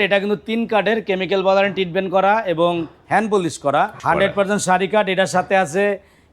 এটা কিন্তু তিন কার্ডের কেমিক্যাল বালারিন ট্রিটমেন্ট করা এবং হ্যান্ড পলিশ করা। হান্ড্রেড পার্সেন্ট শাড়ি কাঠ, এটার সাথে আছে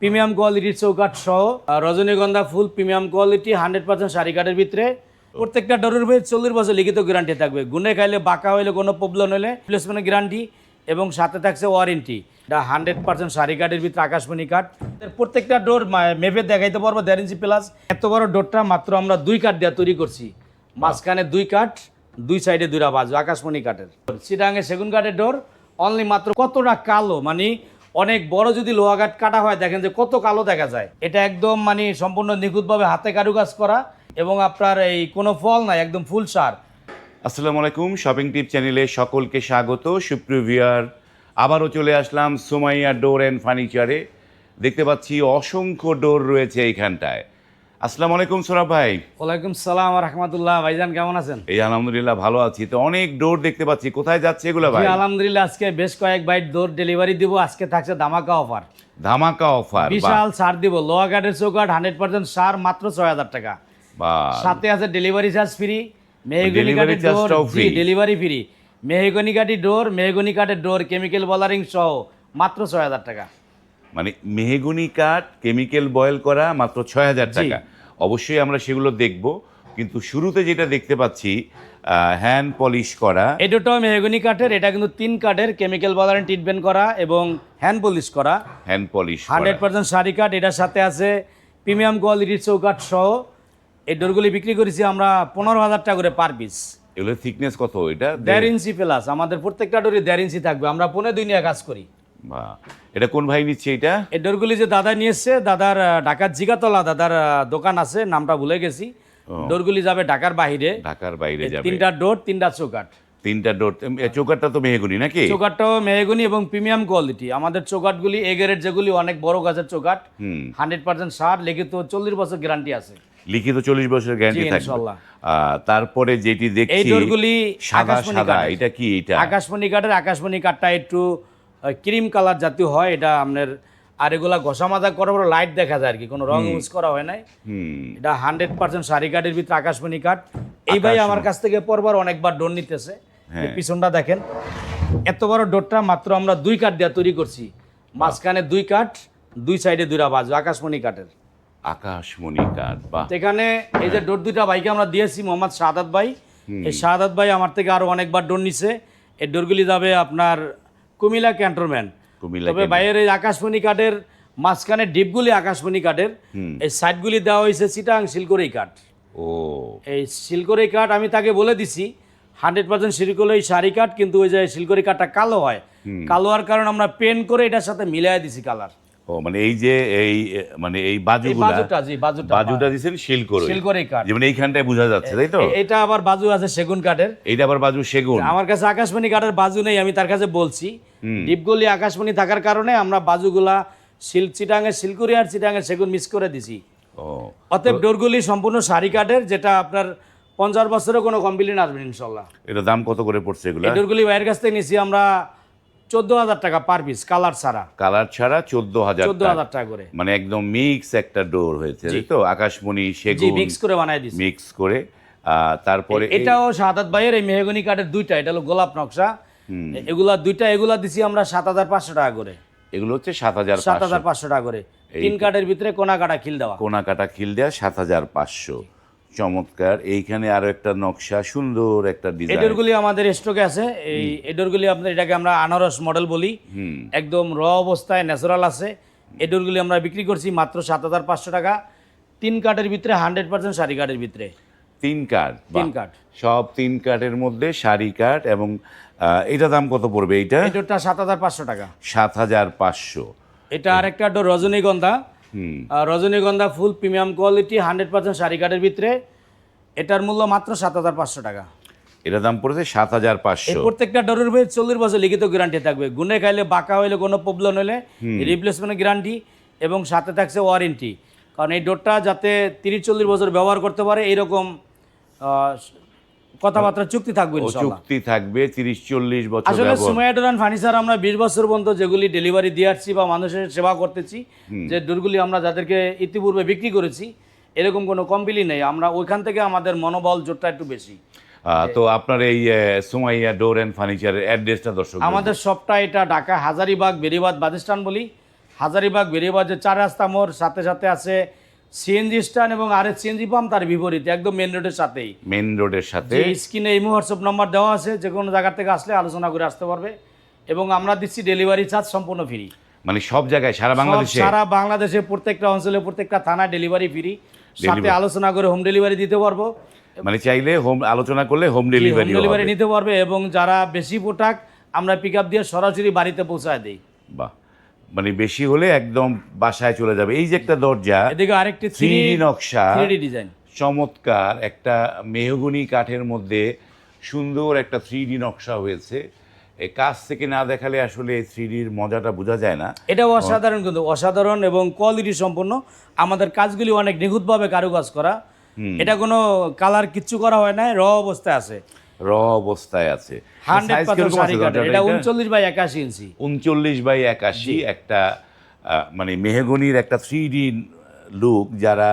প্রিমিয়াম কোয়ালিটির চৌকাঠ সহ। রজনীগন্ধা ফুল প্রিমিয়াম কোয়ালিটি হান্ড্রেড পার্সেন্ট শাড়ি কাঠের ভিতরে। প্রত্যেকটা ডোরের ভিতরে চল্লিশ বছর লিখিত গ্যারান্টি থাকবে। গুনে খাইলে বাঁকা হইলে কোনো প্রবলেম হলে রিপ্লেসমেন্ট গ্যারান্টি এবং সাথে থাকছে ওয়ারেন্টি এটা হান্ড্রেড পার্সেন্ট শাড়ি কাঠের ভিতরে আকাশমণি কাঠ। প্রত্যেকটা ডোর মেপে দেখাইতে পারব, দেড় ইঞ্চি প্লাস এত বড় ডোরটা মাত্র আমরা দুই কাঠ দিয়ে তৈরি করছি। মাঝখানে দুই কাঠ দুই সাইডে দুইটা বাজু, আকাশমণি কাঠের। চিটাঙ্গে সেগুন কাঠের ডোর অনলি মাত্র কতটা কালো মানে অনেক বড় যদি লোহা কাঠ কাটা হয়, দেখেন যে কত কালো দেখা যায়। এটা একদম মানে সম্পূর্ণ নিখুঁতভাবে হাতে কারুকাজ করা এবং আপনার এই কোনো ফল নাই, একদম ফুল সার। আসসালামু আলাইকুম শপিং টিপ চ্যানেলে সকলকে স্বাগত সুপ্রিভিয়ার আবারও চলে আসলাম সোমাইয়া ডোর অ্যান্ড ফার্নিচারে দেখতে পাচ্ছি অসংখ্য ডোর রয়েছে এইখানটায়। আসসালামু আলাইকুম সোরা ভাই। ওয়ালাইকুম সালাম রহমতুল্লাহ। ভাইজান কেমন আছেন? এই আলহামদুলিল্লাহ ভালো আছি। তো অনেক ডোর দেখতে পাচ্ছি। কোথায় যাচ্ছে এগুলো ভাই? আলহামদুলিল্লাহ আজকে বেশ কয়েক বাইট দৌড় ডেলিভারি দিব। আজকে থাকছে ধামাকা অফার। ধামাকা অফার বিশাল সার দিব। লোয়া কাঠের চৌকাঠ হান্ড্রেড পার্সেন্ট সার মাত্র ছয় হাজার টাকা। সাথে আছে ডেলিভারি চার্জ ফ্রি মেহগনি কাঠের ডোর। Delivery free. মেহগনি কাঠি ডোর মেহগনি কাঠের ডোর কেমিক্যাল বলারিং সহ মাত্র ছয় হাজার টাকা। মানে মেহগুনি কাঠ কেমিক্যাল বয়েল করা মাত্র ছয় হাজার টাকা। অবশ্যই আমরা সেগুলো দেখব। কিন্তু শুরুতে যেটা দেখতে পাচ্ছি হ্যান্ড পলিশ করা। এটাও মেহগনি কাঠের এটা কিন্তু তিন কাঠের কেমিক্যাল বলারিং ট্রিটমেন্ট করা এবং হ্যান্ড পলিশ করা। হ্যান্ড পলিশ হান্ড্রেড পার্সেন্ট শাড়ি কাঠ এটার সাথে আছে প্রিমিয়াম কোয়ালিটির চৌকাঠ সহ। এই ডোরগুলি বিক্রি করেছি আমরা পনেরো হাজার টাকা করে পার পিস এগুলো থিকনেস কত এটা? দেড় ইঞ্চি প্লাস আমাদের প্রত্যেকটা ডোরে দেড় ইঞ্চি থাকবে। আমরা পনেরো দুই নিয়ে কাজ করি। এটা কোন ভাই নিচ্ছে এটা? এই ডোরগুলি যে দাদা নিয়ে এসছে দাদার ঢাকার জিগাতলা দাদার দোকান আছে নামটা ভুলে গেছি। ডোরগুলি যাবে ঢাকার বাহিরে ঢাকার বাইরে যাবে। তিনটা ডোর তিনটা চৌকাঠ। তিনটা ডোর চৌকাটটা তো মেহগুনি নাকি? চৌকাঠটাও মেহগুনি এবং প্রিমিয়াম কোয়ালিটি। আমাদের এ গ্রেড যেগুলি অনেক বড় গাছের হুম। হান্ড্রেড পার্সেন্ট সার লিখিত বছর বছর গ্যারান্টি আছে। লিখিত চল্লিশ বছরের গ্যারান্টি থাকবে। তারপরে যেটি এই ডোরগুলি সাদা সাদা এটা কি এটা? আকাশমণি কাঠের আকাশমণি কাঠটা একটু ক্রিম কালার জাতীয় হয় এটা আপনার আর এগুলা ঘষা মাজা করার পর লাইট দেখা যায় আর কি কোনো রং ইউজ করা হয় নাই। এটা হান্ড্রেড পার্সেন্ট শাড়ি কাঠের ভিতরে আকাশমণি কাঠ। এই ভাই আমার কাছ থেকে পরবার অনেকবার ডোর নিতেছে। হ্যাঁ। পিছনটা দেখেন এত বড় ডোরটা মাত্র আমরা দুই কাঠ দিয়ে তৈরি করছি। মাঝখানে দুই কাঠ দুই সাইডে দুইটা বাজু আকাশমণি কাঠের। আকাশমণি কাঠ বা এখানে এই যে ডোর দুইটা ভাইকে আমরা দিয়েছি মোহাম্মদ শাহাদাত ভাই। এই শাহাদাত ভাই আমার থেকে আরও অনেকবার ডোর নিছে। এই ডোরগুলি যাবে আপনার কুমিল্লা ক্যান্টনমেন্ট। কুমিলা তবে বাইরের এই আকাশমণি কাঠের মাঝখানে ডিপগুলি আকাশমণি কাঠের এই সাইডগুলি দেওয়া হয়েছে চিটাং সিলকরি কাঠ। ও। এই সিলকরি কাঠ আমি তাকে বলে দিছি হান্ড্রেড পার্সেন্ট শিলকরি শাড়ি কাঠ কিন্তু ওই যে সিলকরি কাঠটা কালো হয় কালো হওয়ার কারণ আমরা পেন করে এটার সাথে মিলাই দিছি কালার। ও মানে এই যে এই মানে এই বাজুগুলা বাজুটা বাজুটা দিচ্ছেন শিল করে কাঠ। যেমন এইখানটায় বোঝা যাচ্ছে তাই তো? এটা আবার বাজু আছে সেগুন কাঠের। এইটা আবার বাজু সেগুন। আমার কাছে আকাশমণি কাঠের বাজু নেই আমি তার কাছে বলছি। ডিপগুলি আকাশমণি থাকার কারণে আমরা বাজুগুলা শিল চিটাঙের আর চিটাঙের সেগুন মিক্স করে দিছি। ও। অতএব ডোরগুলি সম্পূর্ণ শাড়ি কাঠের যেটা আপনার পঞ্চাশ বছরেও কোনো কমপ্লেন আসবে ইনশাল্লাহ। এটা দাম কত করে পড়ছে এগুলা? ডোরগুলি বাইরের কাছ থেকে নিছি আমরা চোদ্দ হাজার টাকা পার পিস কালার ছাড়া। কালার ছাড়া চোদ্দ হাজার চোদ্দ হাজার টাকা। করে। মানে একদম মিক্স একটা ডোর হয়েছে তাই তো? আকাশমণি সেগুন মিক্স করে বানাই দিছি। মিক্স করে তারপরে এটাও সাদাত ভাইয়ের এই মেহগনি কাঠের দুইটা এটা হলো গোলাপ নকশা। এগুলা দুইটা এগুলা দিছি আমরা সাত হাজার পাঁচশো টাকা করে। এগুলো হচ্ছে সাত হাজার সাত হাজার পাঁচশো টাকা করে। তিন কাঠের ভিতরে কোনা কাটা খিল দেওয়া। কোনা কাটা খিল দেওয়া সাত হাজার পাঁচশো। চমৎকার। এইখানে আরও একটা নকশা সুন্দর একটা ডিজাইন এডোরগুলি আমাদের স্টকে আছে। এই এডোরগুলি আপনার এটাকে আমরা আনারস মডেল বলি। একদম র অবস্থায় ন্যাচারাল আছে। এডোরগুলি আমরা বিক্রি করছি মাত্র সাত হাজার পাঁচশো টাকা। তিন কাঠের ভিতরে হান্ড্রেড পার্সেন্ট শাড়ি কাঠের ভিতরে। তিন কাঠ তিন। কাঠ। সব তিন কাঠের মধ্যে শাড়ি কাঠ এবং এটা দাম কত পড়বে এইটা? এডোরটা সাত হাজার পাঁচশো টাকা। সাত হাজার পাঁচশো। এটা আরেকটা ডোর রজনীগন্ধা। আর রজনীগন্ধা ফুল প্রিমিয়াম কোয়ালিটি হান্ড্রেড পার্সেন্ট শাড়ি কাঠের ভিতরে। এটার মূল্য মাত্র সাত হাজার পাঁচশো টাকা। এটার দাম পড়েছে সাত হাজার পাঁচশো। প্রত্যেকটা ডোরের ভিতরে চল্লিশ বছর লিখিত গ্যারান্টি থাকবে। গুনে খাইলে বাঁকা হইলে কোনো প্রবলেম হলে রিপ্লেসমেন্ট গ্যারান্টি এবং সাথে থাকছে ওয়ারেন্টি কারণ এই ডোরটা যাতে তিরিশ চল্লিশ বছর ব্যবহার করতে পারে এইরকম কথাবার্তা চুক্তি থাকবে চুক্তি থাকবে তিরিশ চল্লিশ বছর আসলে ব্যবহার সুমাইয়া ডোরান ফার্নিচার আমরা বিশ বছর পর্যন্ত যেগুলি ডেলিভারি দিয়ে আসছি বা মানুষের সেবা করতেছি যে ডোরগুলি আমরা যাদেরকে ইতিপূর্বে বিক্রি করেছি এরকম কোনো কমপ্লেন নেই। আমরা ওইখান থেকে আমাদের মনোবল জোরটা একটু বেশি। তো আপনার এই সুমাইয়া ডোর অ্যান্ড ফার্নিচারের অ্যাড্রেসটা দর্শক আমাদের সবটা এটা ঢাকা হাজারিবাগ বেরিবাদ বাদিস্তান বলি। হাজারিবাগ বেরিবাদ যে চার রাস্তা মোড় সাথে সাথে আছে সিএনজি স্ট্যান্ড এবং আরেক সিএনজি পাম্প তার বিপরীতে একদম মেন রোডের সাথেই। মেন রোডের সাথে। যে স্ক্রিনে এই হোয়াটসঅ্যাপ নাম্বার দেওয়া আছে যে কোনো জায়গা থেকে আসলে আলোচনা করে আসতে পারবে। এবং আমরা দিচ্ছি ডেলিভারি চার্জ সম্পূর্ণ ফ্রি মানে সব জায়গায় সারা বাংলাদেশে? সারা বাংলাদেশে প্রত্যেকটা অঞ্চলে প্রত্যেকটা থানায় ডেলিভারি ফ্রি সাথে আলোচনা করে হোম ডেলিভারি দিতে পারব। মানে চাইলে হোম আলোচনা করলে হোম হোম ডেলিভারি ডেলিভারি নিতে পারবে এবং যারা বেশি প্রোডাক্ট আমরা পিক আপ দিয়ে সরাসরি বাড়িতে পৌঁছায় দিই। বাহ। মানে বেশি হলে একদম বাসায় চলে যাবে। এই যে একটা দরজা এদিকে আরেকটি থ্রি নকশা ডিজাইন চমৎকার একটা মেহগুনি কাঠের মধ্যে সুন্দর একটা থ্রি নকশা হয়েছে। কাছ থেকে না দেখালে আসলে থ্রি ডির মজাটা বোঝা যায় না। এটা অসাধারণ কিন্তু অসাধারণ এবং কোয়ালিটি সম্পন্ন। আমাদের কাজগুলি অনেক নিখুঁতভাবে কারুকাজ করা। এটা কোনো কালার কিচ্ছু করা হয় না র অবস্থায় আছে। র অবস্থায় আছে। এটা এটা? উনচল্লিশ বাই একাশি ইঞ্চি। উনচল্লিশ বাই একাশি একটা মানে মেহগনির একটা থ্রি ডি লুক যারা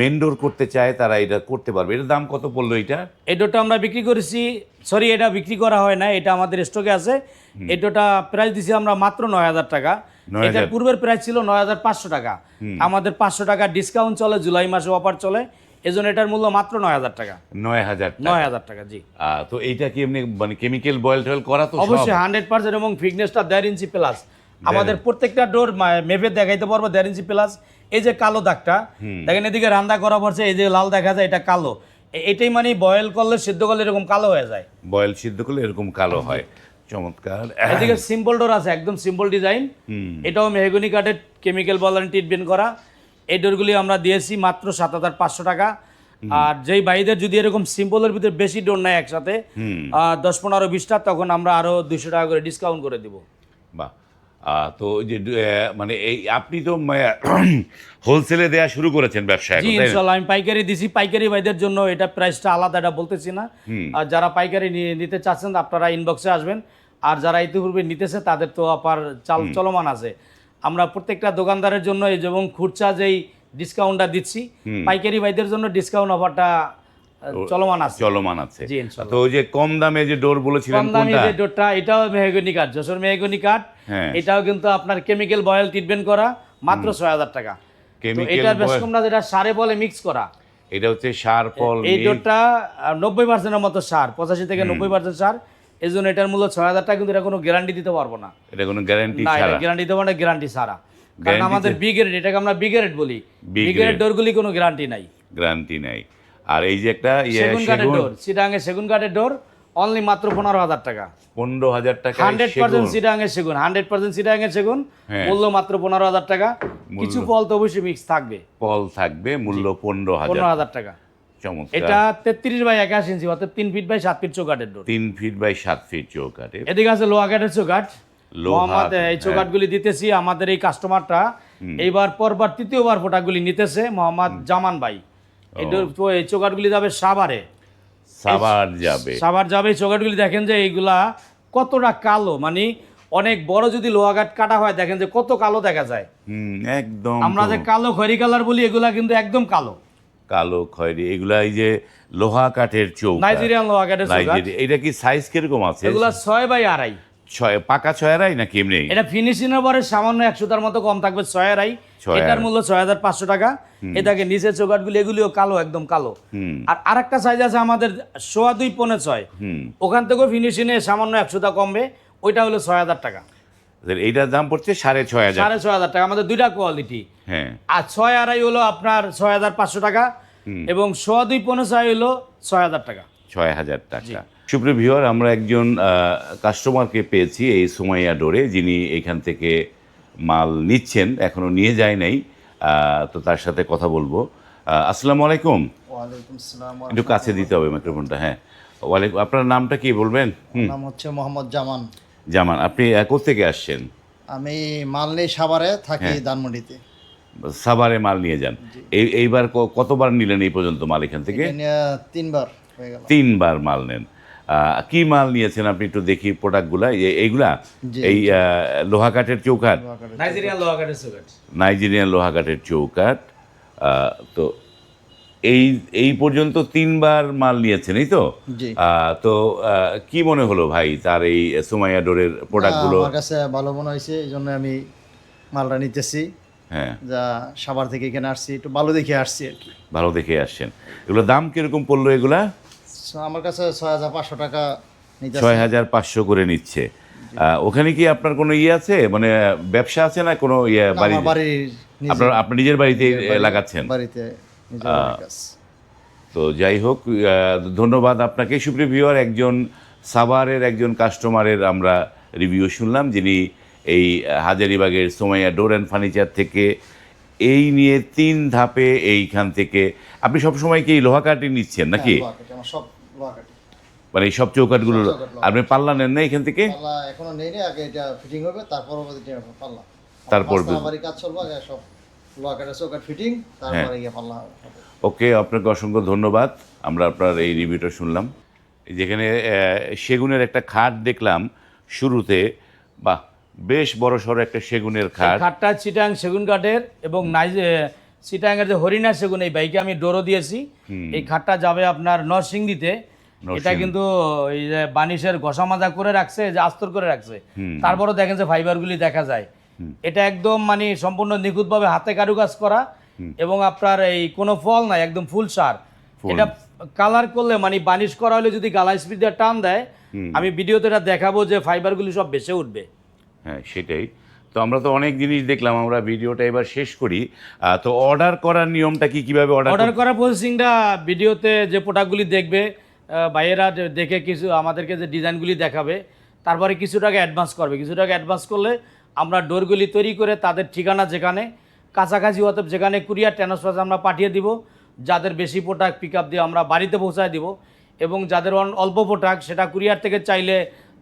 মেন্ডোর করতে চায় তারা এটা করতে পারবে। এটার দাম কত পড়ল এটা? এই ডোটা আমরা বিক্রি করেছি সরি এটা বিক্রি করা হয় না এটা আমাদের স্টকে আছে। এই ডোটা প্রাইস দিছি আমরা মাত্র নয় হাজার টাকা। 9,000 এটার পূর্বের প্রাইস ছিল নয় হাজার পাঁচশো টাকা। আমাদের পাঁচশো টাকা ডিসকাউন্ট চলে জুলাই মাসে অফার চলে। এজন্য এটার মূল্য মাত্র নয় হাজার টাকা। নয় হাজার নয় হাজার টাকা জি। তো এইটা কি এমনি মানে কেমিক্যাল বয়েল টয়েল করা তো অবশ্যই হান্ড্রেড পার্সেন্ট এবং ফিটনেসটা দেড় ইঞ্চি প্লাস আমাদের প্রত্যেকটা ডোর মেপে দেখাইতে পারব দেড় ইঞ্চি প্লাস এই যে কালো দাগটা দেখেন এদিকে রান্না করা পড়ছে এই যে লাল দেখা যায় এটা কালো। এটাই মানে বয়েল করলে সিদ্ধ করলে এরকম কালো হয়ে যায়। বয়েল সিদ্ধ করলে এরকম কালো হয়। চমৎকার। এদিকে সিম্পল ডোর আছে একদম সিম্পল ডিজাইন এটাও মেহগনি কাঠের কেমিক্যাল বলান ট্রিটমেন্ট করা। এই ডোরগুলি আমরা দিয়েছি মাত্র সাত হাজার পাঁচশো টাকা। আর যেই ভাইদের যদি এরকম সিম্পলের ভিতরে বেশি ডোর নেয় একসাথে দশ পনেরো বিশটা তখন আমরা আরও দুশো টাকা করে ডিসকাউন্ট করে দিব। বাহ। তো ওই যে মানে এই আপনি তো হোলসেলে দেয়া শুরু করেছেন ব্যবসা জি আমি পাইকারি দিছি। পাইকারি ভাইদের জন্য এটা প্রাইসটা আলাদা এটা বলতেছি না। আর যারা পাইকারি নিতে চাচ্ছেন আপনারা ইনবক্সে আসবেন। আর যারা ইতিপূর্বে নিতেছে তাদের তো আপার চাল চলমান আছে। আমরা প্রত্যেকটা দোকানদারের জন্য এই যেমন খুরচা যেই ডিসকাউন্টটা দিচ্ছি পাইকারি ভাইদের জন্য ডিসকাউন্ট অফারটা চলমান আছে। চলমান আছে। তো ওই যে কম দামে যে ডোর বলেছিলেন কম দামি যে ডোরটা এটাও মেহগনি কাঠ যশোর মেহগনি কাঠ হ্যাঁ। এটাও কিন্তু আপনার কেমিক্যাল বয়েল ট্রিটমেন্ট করা মাত্র ছয় হাজার টাকা। এটার বেশ boil- কমটা যেটা সারে বলে মিক্স করা। এটা হচ্ছে সার ফল এই ডোরটা নব্বই পার্সেন্টের মতো সার পঁচাশি থেকে নব্বই পার্সেন্ট সার। এই জন্য এটার মূল্য ছয় হাজার টাকা কিন্তু এটা কোনো গ্যারান্টি দিতে পারব না। এটা কোনো গ্যারান্টি না এটা গ্যারান্টি দিতে পারব না গ্যারান্টি ছাড়া। কারণ আমাদের বি গ্রেড এটাকে আমরা বি গ্রেড বলি। বি গ্রেড ডোরগুলি কোনো গ্যারান্টি নাই। গ্যারান্টি নাই। আর এই যে একটা ইয়ে সেগুন কাঠের ডোর সিডাঙ্গে সেগুন কাঠের ডোর অনলি মাত্র পনেরো হাজার টাকা। পনেরো হাজার টাকা হান্ড্রেড পার্সেন্ট সিডাঙ্গের সেগুন। হান্ড্রেড পার্সেন্ট সিডাঙ্গের সেগুন হ্যাঁ। মূল্য মাত্র পনেরো হাজার টাকা। কিছু ফল তো অবশ্যই মিক্স থাকবে। ফল থাকবে মূল্য পনেরো হাজার পনেরো হাজার টাকা। এটা তেত্রিশ বাই একাশ ইঞ্চি অর্থাৎ তিন ফিট বাই সাত ফিট চৌকাঠের ডোর তিন ফিট বাই সাত ফিট চৌকাটে এদিকে আছে লোহা কাঠের চৌকাঠ। কাঠ, এই চৌকাঠগুলি দিতেছি আমাদের এই কাস্টমারটা এইবার পরবার তৃতীয়বার ফোটাগুলি নিতেছে মোহাম্মদ জামান ভাই। এই চৌকাঠগুলি যাবে সাভারে। সাবার যাবে। সাভার যাবে এই চৌকাঠগুলি দেখেন যে এইগুলা কতটা কালো মানে অনেক বড় যদি লোহা কাঠ কাটা হয় দেখেন যে কত কালো দেখা যায়। হুম একদম আমরা যে কালো খয়রি কালার বলি এগুলা কিন্তু একদম কালো। কালো খয়েরি এগুলা এই যে লোহা কাঠের চৌকা। নাইজেরিয়ান লোহা কাঠের নাইজেরিয়া এটা কি সাইজ কীরকম আছে? এগুলা ছয় বাই আড়াই। ছয় পাকা ছয়ারাই নাকি এমনি? এটা ফিনিশিং এর পরে সামান্য একশোটার মতো কম থাকবে ছয় আড়াই। ছয় এটার মূল্য ছয় হাজার পাঁচশো টাকা। এটাকে নিচের চৌকাটগুলি এগুলিও কালো একদম কালো। আর আরেকটা সাইজ আছে আমাদের সোয়া দুই পনে ছয়। ওখান থেকেও ফিনিশিং এ সামান্য একশোটা কমবে ওইটা হলো ছয় হাজার টাকা। এইটার দাম পড়ছে সাড়ে ছয় হাজার। সাড়ে ছয় হাজার টাকা আমাদের দুইটা কোয়ালিটি হ্যাঁ। আর ছয় আড়াই হলো আপনার ছয় হাজার পাঁচশো টাকা এবং সোয়া দুই পনেরো ছয় হলো ছয় হাজার টাকা। ছয় হাজার টাকা। সুপ্রিয় ভিওর আমরা একজন কাস্টমারকে পেয়েছি এই সুমাইয়া ডোরে যিনি এখান থেকে মাল নিচ্ছেন এখনও নিয়ে যায় নাই তো তার সাথে কথা বলব। আসসালামু আলাইকুম। ওয়ালাইকুম একটু কাছে দিতে হবে মাইক্রোফোনটা হ্যাঁ। ওয়ালাইকুম আপনার নামটা কি বলবেন? নাম হচ্ছে মোহাম্মদ জামান। জামান আপনি কোত্থেকে আসছেন? আমি মালনি সাভারে থাকি হ্যাঁ। ধানমন্ডিতে। সাভারে মাল নিয়ে যান। এই এইবার কতবার নিলেন এই পর্যন্ত মাল এখান থেকে? তিনবার তিনবার মাল নেন। আহ, কি মাল নিয়েছেন আপনি একটু দেখি প্রোডাক্টগুলা? এই- এইগুলা? এই লোহা কাঠের চৌকাঠ? নাইজেরিয়ান লোহা কাঠের চৌকাঠ। নাইজেরিয়ান লোহা কাঠের চৌকাঠ। আহ, তো এই এই পর্যন্ত তিনবার মাল নিয়েছেন এই তো? তো কি মনে হলো ভাই তার এই সুমাইয়া ডোরের প্রোডাক্টগুলো? আমার কাছে ভালো মনে হয়েছে এই জন্য আমি মালটা নিতেছি। হ্যাঁ। যা সাভার থেকে এখানে আসছি একটু ভালো দেখে আসছি আর কি। ভালো দেখে আসছেন। এগুলো দাম কীরকম পড়ল এগুলা? আমার কাছে ছয় হাজার পাঁচশো টাকা ছয় হাজার পাঁচশো করে নিচ্ছে। আহ, ওখানে কি আপনার কোনো ইয়ে আছে? মানে ব্যবসা আছে না কোনো ইয়ে বাড়ি আপনার আপনার নিজের বাড়িতে লাগাচ্ছেন? বাড়িতে। তো যাই হোক ধন্যবাদ আপনাকে। সুপ্রিয় ভিউয়ার একজন সাভারের একজন কাস্টমারের আমরা রিভিউ শুনলাম যিনি এই হাজারিবাগের সোমাইয়া ডোর অ্যান্ড ফার্নিচার থেকে এই নিয়ে তিন ধাপে এইখান থেকে আপনি সবসময় কি লোহা কাঠি নিচ্ছেন নাকি? হ্যাঁ, সব মানে সব চৌকাঠগুলো সব আপনি পাল্লা নেন না এখান থেকে? এখনও নেই আগে এটা ফিটিং হবে তারপর পাল্লা। তারপর কাজ চলবে সব লোহা কাঠের চৌকাঠ ফিটিং তারপরে গিয়ে পাল্লা হবে। ওকে আপনাকে অসংখ্য ধন্যবাদ। আমরা আপনার এই রিভিউটা শুনলাম। যেখানে সেগুনের একটা খাট দেখলাম শুরুতে। বাহ বেশ বড় সড়ো একটা সেগুনের খাট। খাটটা চিটাং সেগুন কাঠের এবং নাইজ চিটাঙ্গের যে হরিণা সেগুন এই বাইকে আমি ডোরও দিয়েছি। এই খাটটা যাবে আপনার নরসিংদীতে। এটা কিন্তু এই যে বানিশের ঘষা মাজা করে রাখছে যে আস্তর করে রাখছে। তারপরও দেখেন যে ফাইবারগুলি দেখা যায়। এটা একদম মানে সম্পূর্ণ নিখুঁতভাবে হাতে কারুকাজ করা এবং আপনার এই কোনো ফল নাই একদম ফুল সার। এটা কালার করলে মানে বানিশ করা হলে যদি গালা স্পিড দিয়ে টান দেয় আমি ভিডিওতে এটা দেখাবো যে ফাইবারগুলি সব বেঁচে উঠবে। হ্যাঁ সেটাই। তো আমরা তো অনেক জিনিস দেখলাম আমরা ভিডিওটা এবার শেষ করি। তো অর্ডার করার নিয়মটা কি কীভাবে অর্ডার অর্ডার করার প্রসেসিংটা ভিডিওতে যে প্রোডাক্টগুলি দেখবে ভাইয়েরা দেখে কিছু আমাদেরকে যে ডিজাইনগুলি দেখাবে তারপরে কিছু টাকা অ্যাডভান্স করবে। কিছু টাকা অ্যাডভান্স করলে আমরা ডোরগুলি তৈরি করে তাদের ঠিকানা যেখানে কাছাকাছি হতে যেখানে কুরিয়ার ট্রান্সফার আমরা পাঠিয়ে দিব যাদের বেশি প্রোডাক্ট পিক আপ দিয়ে আমরা বাড়িতে পৌঁছায় দিব এবং যাদের অন- অল্প প্রোডাক্ট সেটা কুরিয়ার থেকে চাইলে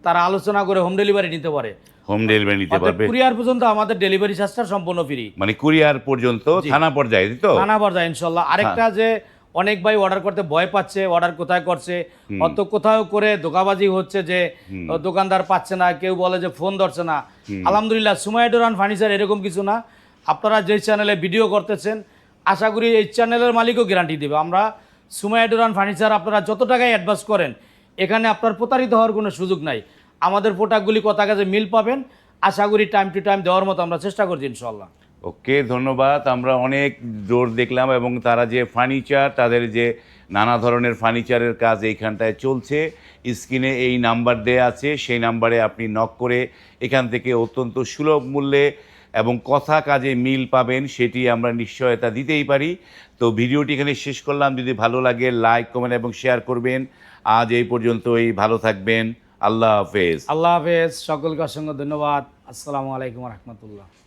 তারা আলোচনা করে হোম ডেলিভারি নিতে পারে। হোম ডেলিভারি নিতে পারবে। কুরিয়ার পর্যন্ত আমাদের ডেলিভারি চার্জটা সম্পূর্ণ ফ্রি মানে কুরিয়ার পর্যন্ত থানা পর্যায়ে তো? থানা পর্যায়ে ইনশাল্লাহ। আরেকটা যে অনেক ভাই অর্ডার করতে ভয় পাচ্ছে অর্ডার কোথায় করছে অত কোথাও করে ধোকাবাজি হচ্ছে যে দোকানদার পাচ্ছে না কেউ বলে যে ফোন ধরছে না। আলহামদুলিল্লাহ সুমাইডোরান ফার্নিচার এরকম কিছু না। আপনারা যে চ্যানেলে ভিডিও করতেছেন আশা করি এই চ্যানেলের মালিকও গ্যারান্টি দেবে। আমরা সুমাইডোরান ফার্নিচার আপনারা যত টাকায় অ্যাডভান্স করেন এখানে আপনার প্রতারিত হওয়ার কোনো সুযোগ নাই। আমাদের প্রোডাক্টগুলি কথা কাছে মিল পাবেন। আশা করি টাইম টু টাইম দেওয়ার মতো আমরা চেষ্টা করছি ইনশাল্লাহ ওকে, ধন্যবাদ। আমরা অনেক জোর দেখলাম এবং তারা যে ফার্নিচার তাদের যে নানা ধরনের ফার্নিচারের কাজ এইখানটায় চলছে স্ক্রিনে এই নাম্বার দেয়া আছে, সেই নাম্বারে আপনি নক করে এখান থেকে অত্যন্ত সুলভ মূল্যে এবং কথা কাজে মিল পাবেন, সেটি আমরা নিশ্চয়তা দিতেই পারি। তো ভিডিওটি এখানে শেষ করলাম। যদি ভালো লাগে লাইক কমেন্ট এবং শেয়ার করবেন। আজ এই পর্যন্ত পর্যন্তই। ভালো থাকবেন। আল্লাহ হাফেজ। আল্লাহ হাফেজ। সকলকে অসংখ্য ধন্যবাদ। আসসালামু আলাইকুম রহমতুল্লাহ।